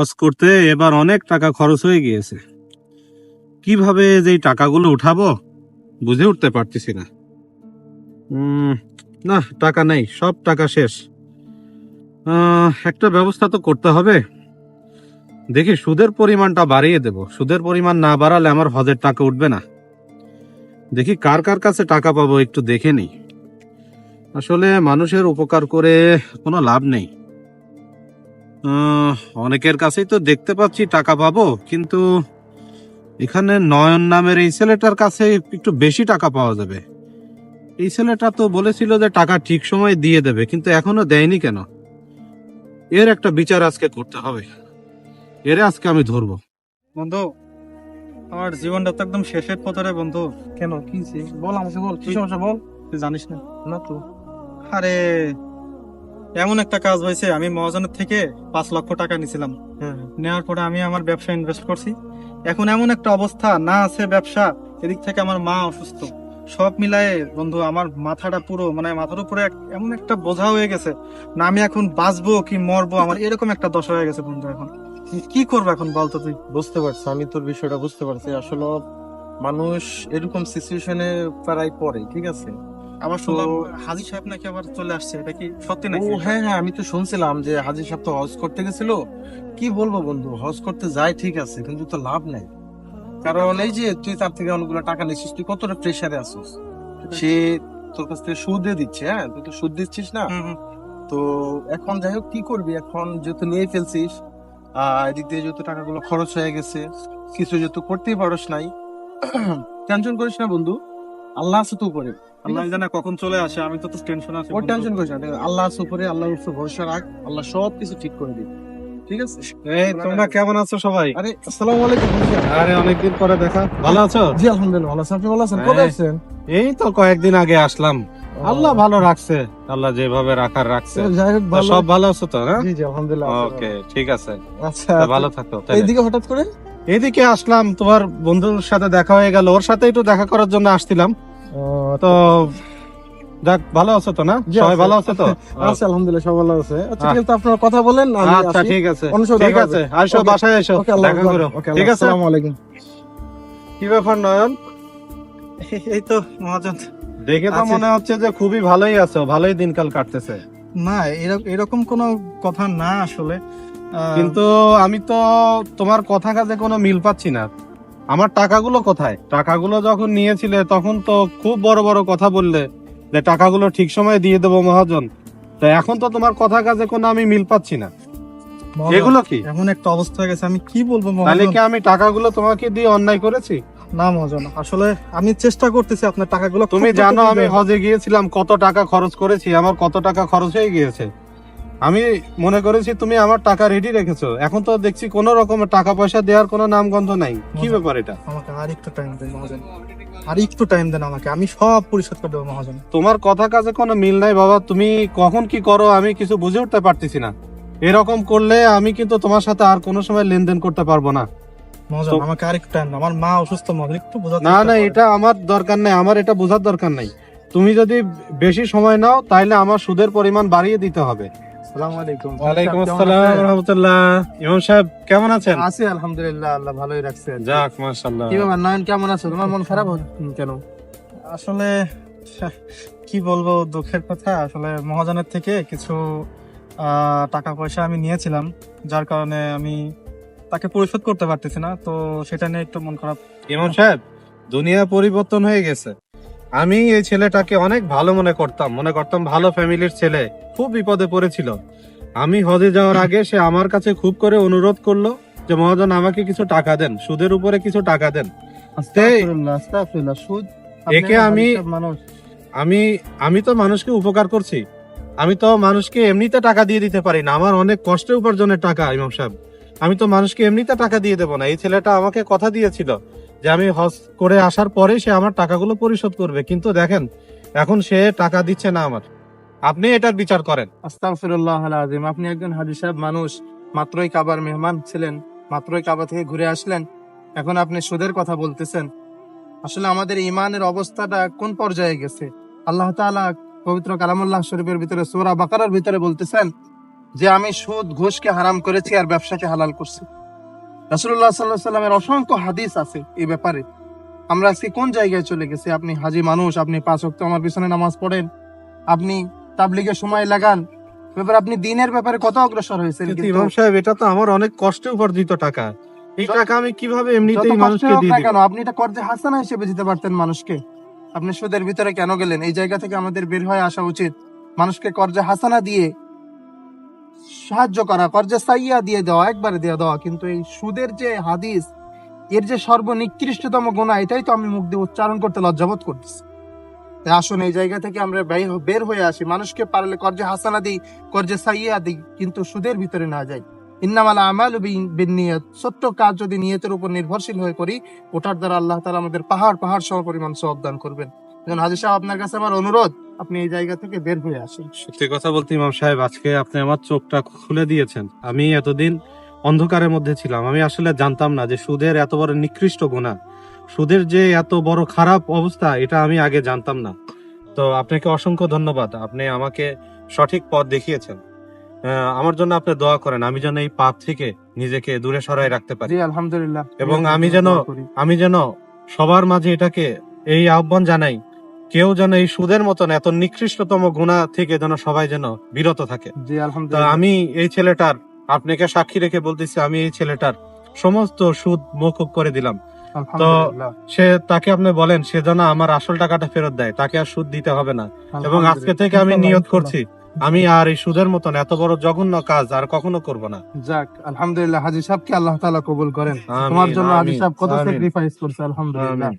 হজ করতে এবার অনেক টাকা খরচ হয়ে গিয়েছে। কীভাবে যে টাকাগুলো উঠাবো, বুঝে উঠতে পারতেছি না। না, টাকা নেই, সব টাকা শেষ। একটা ব্যবস্থা তো করতে হবে। দেখি, সুদের পরিমাণটা বাড়িয়ে দেব। সুদের পরিমাণ না বাড়ালে আমার হজের টাকা উঠবে না। দেখি, কার কার কাছে টাকা পাবো একটু দেখে নিই। আসলে মানুষের উপকার করে কোনো লাভ নেই। অনেকের কাছেই তো দেখতে পাচ্ছি টাকা পাবো কিন্তু এখানে নয়ন নামের এই ছেলেটার কাছে একটু বেশি টাকা পাওয়া যাবে। এই ছেলেটা তো বলেছিল যে টাকা ঠিক সময় দিয়ে দেবে কিন্তু এখনও দেয়নি কেন? এর একটা বিচার আজকে করতে হবে। এর আজকে আমি ধরবো। বন্ধু আমার জীবনটা তো একদম শেষের পথে রে বন্ধু। কেন? কি বল আমাকে বল কি সমস্যা বল? তুই জানিস না। না তো। আরে এমন একটা কাজ হয়েছে আমি মহাজনের থেকে পাঁচ লক্ষ টাকা নিছিলাম হ্যাঁ। নেওয়ার পরে আমি আমার ব্যবসা ইনভেস্ট করছি। এখন এমন একটা অবস্থা না আছে ব্যবসা এদিক থেকে আমার মা অসুস্থ। সব মিলায়ে বন্ধু আমার মাথাটা পুরো মানে মাথার উপরে এমন একটা বোঝা হয়ে গেছে না আমি এখন বাঁচবো কি মরবো আমার এরকম একটা দশা হয়ে গেছে বন্ধু এখন। কি করব এখন বলতো তুই? বুঝতে পারছি আমি তোর বিষয়টা বুঝতে পারছি। আসলে মানুষ এরকম সিচুয়েশনে প্রায় পড়ে ঠিক আছে? আবার শুনলাম তো- হাজি সাহেব নাকি আবার চলে আসছে এটা কি সত্যি ও নাকি? হ্যাঁ হ্যাঁ আমি তো শুনছিলাম যে হাজির সাহেব তো হজ করতে গেছিল। কি বলব বন্ধু হজ করতে যায় ঠিক আছে কিন্তু তো লাভ নাই। কারণ এই যে তুই তার থেকে অনেকগুলো টাকা নিচ্ছিস তুই কতটা প্রেসারে আসিস সে তোর কাছ থেকে সুদে দিচ্ছে হ্যাঁ? তুই তো সুদ দিচ্ছিস না। তো এখন যাই হোক কি করবি? এখন যেহেতু নিয়ে ফেলছিস আহ এদিক দিয়ে যেহেতু টাকাগুলো খরচ হয়ে গেছে কিছু যেহেতু করতেই পারস নাই। টেনশন করিস না বন্ধু আল্লাহ আছে তো উপরে। আল্লাহ জানে কখন চলে আসে আমি তো তো টেনশন আছে ওর টেনশন করিস না আল্লাহ আছে? উপরে আল্লাহর উপরে ভরসা রাখ আল্লাহ সব কিছু ঠিক করে দিবে। ঠিক আছে? এই তোমরা কেমন আছো সবাই? আরে আসসালামু আলাইকুম আরে অনেকদিন পরে দেখা। ভালো আছো? জি আলহামদুলিল্লাহ ভালো আছেন আপনি ভালো আছেন? কবে হ্যাঁ। আসছেন? এই তো কয়েকদিন আগে আসলাম। আল্লাহ ভালো রাখছে। আল্লাহ যেভাবে রাখার রাখছে। সব ভালো আছো তো না জি জি আলহামদুলিল্লাহ ওকে ঠিক আছে। আচ্ছা ভালো থাকো এইদিকে হঠাৎ করে? এদিকে আসলাম তোমার বন্ধুর সাথে দেখা হয়ে গেল। ওর সাথে একটু দেখা করার জন্য আসছিলাম। তো দেখ ভালো আছো তো না? সবাই ভালো আছে তো? আচ্ছা আলহামদুলিল্লাহ সব ভালো আছে। আচ্ছা আপনারা কথা বলেন আমি আচ্ছা ঠিক আছে। ঠিক আছে আসো বাসায় এসো দেখা করো। ঠিক আছে? আসসালামু আলাইকুম। কি ব্যাপার নয়ন? এই তো মহাজন। দেখে তো মনে হচ্ছে যে খুবই ভালোই আছো ভালোই দিনকাল কাটতেছে। না এরকম এরকম কোনো কথা না আসলে। কিন্তু আমি তো তোমার কথা কাজে কোনো মিল পাচ্ছি না। আমার টাকাগুলো কোথায়? টাকাগুলো যখন নিয়েছিলে তখন তো খুব বড় বড় কথা বললে যে টাকাগুলো ঠিক সময় দিয়ে দেবো মহাজন। তো এখন তো তোমার কথা কাজে কোনো আমি মিল পাচ্ছি না। এগুলো কি? এমন একটা অবস্থা হয়ে গেছে আমি কি বলব তাহলে কি আমি টাকাগুলো তোমাকে দিয়ে অন্যায় করেছি? না মহাজন আসলে আমি চেষ্টা করতেছি আপনার টাকাগুলো তুমি জানো আমি হজে গিয়েছিলাম কত টাকা খরচ করেছি আমার কত টাকা খরচ হয়ে গিয়েছে। আমি মনে করেছি তুমি আমার টাকা রেডি রেখেছো। এখন তো দেখছি কোনো রকমের টাকা পয়সা দেওয়ার কোনো নামগন্ধ নাই। কি ব্যাপার এটা? আমাকে আর একটু টাইম দেন মহাজন। আর একটু টাইম দেন আমাকে আমি সব পরিশোধ করে দেবো মহাজন। তোমার কথা কাজে কোনো মিল নাই বাবা তুমি কখন কি করো আমি কিছু বুঝে উঠতে পারতেছি না। এরকম করলে আমি কিন্তু তোমার সাথে আর কোনো সময় লেনদেন করতে পারব না। মহাজন আমাকে আর একটু টাইম আমার মা অসুস্থ মহাজন একটু বোঝার না না এটা আমার দরকার নাই আমার এটা বোঝার দরকার নাই। তুমি যদি বেশি সময় নাও তাহলে আমার সুদের পরিমাণ বাড়িয়ে দিতে হবে। আলাইকুম। আসসালাম আছেন? ইমাম সাহেব কেমন আছেন? আছি আলহামদুলিল্লাহ আল্লাহ ভালোই রাখছে যাক মাশাআল্লাহ। কি ব্যাপার নয়ন কেমন আছো? তোমার মন খারাপ কেন? আসলে কি বলব দুঃখের কথা। আসলে মহাজনের থেকে কিছু আহ, টাকা পয়সা আমি নিয়েছিলাম যার কারণে আমি তাকে পরিশোধ করতে পারতেছি না। তো সেটা নিয়ে একটু মন খারাপ। ইমাম সাহেব দুনিয়া পরিবর্তন হয়ে গেছে। আমি এই ছেলেটাকে অনেক ভালো মনে করতাম মনে করতাম ভালো ফ্যামিলির ছেলে খুব বিপদে পড়েছিল। আমি হজে যাওয়ার আগে সে আমার কাছে খুব করে অনুরোধ করল যে মহাজন আমাকে কিছু টাকা দেন সুদের উপরে কিছু টাকা দেন। একে আমি- আমি আমি তো মানুষকে উপকার করছি। আমি তো মানুষকে এমনিতে টাকা দিয়ে দিতে পারি না। আমার অনেক কষ্টে উপার্জনের টাকা ইমাম সাহেব। আমি তো মানুষকে এমনিতে টাকা দিয়ে দেবো না। এই ছেলেটা আমাকে কথা দিয়েছিল। যে আমি হজ করে আসার পরে সে আমার টাকাগুলো পরিশোধ করবে। কিন্তু দেখেন, এখন সে টাকা দিচ্ছে না আমার। আপনি এটার বিচার করেন। আস্তাগফিরুল্লাহ আলাজিম আপনি একজন হাজি সাহেব মানুষ, মাত্রই কাবার মেহমান ছিলেন, মাত্রই কাবা থেকে ঘুরে আসলেন। এখন আপনি সুদের কথা বলতেছেন। আসলে আমাদের ইমানের অবস্থাটা কোন পর্যায়ে গেছে? আল্লাহ তাআলা পবিত্র কালামুল্লাহ শরীফের ভিতরে সূরা বাকারার ভিতরে বলতেছেন যে, আমি সুদ, ঘুষকে হারাম করেছি আর ব্যবসাকে হালাল করছি। রাসূলুল্লাহ সাল্লাল্লাহু আলাইহি সাল্লামের অসংখ্য হাদিস আছে এই ব্যাপারে। আমরা আজকে কোন জায়গায় চলে গেছি? আপনি হাজি মানুষ আপনি পাঁচ আমার পিছনে নামাজ পড়েন আপনি তাবলিগের সময় লাগান। ব্যাপারে আপনি দিনের ব্যাপারে কত অগ্রসর কিন্তু ইমাম সাহেব এটা তো আমার অনেক কষ্টে উপার্জিত টাকা। এই টাকা আমি কীভাবে এমনিতেই মানুষকে দিব? কেন আপনি এটা কর্জে হাসানা হিসেবে দিতে পারতেন মানুষকে। আপনি সুদের ভিতরে কেন গেলেন? এই জায়গা থেকে আমাদের বের হয়ে আসা উচিত। মানুষকে কর্জে হাসানা দিয়ে সাহায্য করা, কর্জে সাইয়া দিয়ে দেওয়া, একবারে দিয়ে দেওয়া। কিন্তু এই সুদের যে হাদিস, এর যে সর্বনিকৃষ্টতম গুণা এটাই তো আমি মুখ দিয়ে উচ্চারণ করতে লজ্জাবোধ করতেছি। তাই আসুন এই জায়গা থেকে আমরা বের- হয়ে আসি। মানুষকে পারলে কর্জে হাসানা দিই, কর্জে সাইয়া দিই, কিন্তু সুদের ভিতরে না যাই। ইন্নামালা আমাল বিনিয়ত সত্য কাজ যদি নিয়তের উপর নির্ভরশীল হয়ে করি, ওটার দ্বারা আল্লাহ তাআলা আমাদের পাহাড় পাহাড় সম পরিমাণ সওয়াব দান করবেন। যেন হাজির সাহেব, আপনার কাছে আমার অনুরোধ আপনি এই জায়গা থেকে বের হয়ে আসেন। সত্যি কথা বলতে ইমাম সাহেব আজকে আপনি আমার চোখটা খুলে দিয়েছেন। আমি এতদিন অন্ধকারের মধ্যে ছিলাম। আমি আসলে জানতাম না যে সুদের এত বড় নিকৃষ্ট গুণা। সুদের যে এত বড় খারাপ অবস্থা এটা আমি আগে জানতাম না। তো আপনাকে অসংখ্য ধন্যবাদ। আপনি আমাকে সঠিক পথ দেখিয়েছেন। আমার জন্য আপনি দোয়া করেন। আমি যেন এই পাপ থেকে নিজেকে দূরে সরাই রাখতে পারি। আলহামদুলিল্লাহ। এবং আমি যেন- আমি যেন সবার মাঝে এটাকে এই আহ্বান জানাই কেউ যেন এই সুদের মতন এত নিকৃষ্টতম গুণা থেকে যেন সবাই যেন বিরত থাকে। তা আমি এই ছেলেটার আপনাকে সাক্ষী রেখে বলতেছি আমি এই ছেলেটার সমস্ত সুদ মকুব করে দিলাম। আলহামদুলিল্লাহ। সে তাকে আপনি বলেন সে যেন আমার আসল টাকাটা ফেরত দেয় তাকে আর সুদ দিতে হবে না। এবং আজকে থেকে আমি নিয়ত করছি আমি আর এই সুদের মতন এত বড় জঘন্য কাজ আর কখনো করব না। যাক আলহামদুলিল্লাহ হাজি সাহেবকে আল্লাহ তাআলা কবুল করেন। তোমার জন্য হাজি সাহেব কত স্যাক্রিফাইস করছে আলহামদুলিল্লাহ।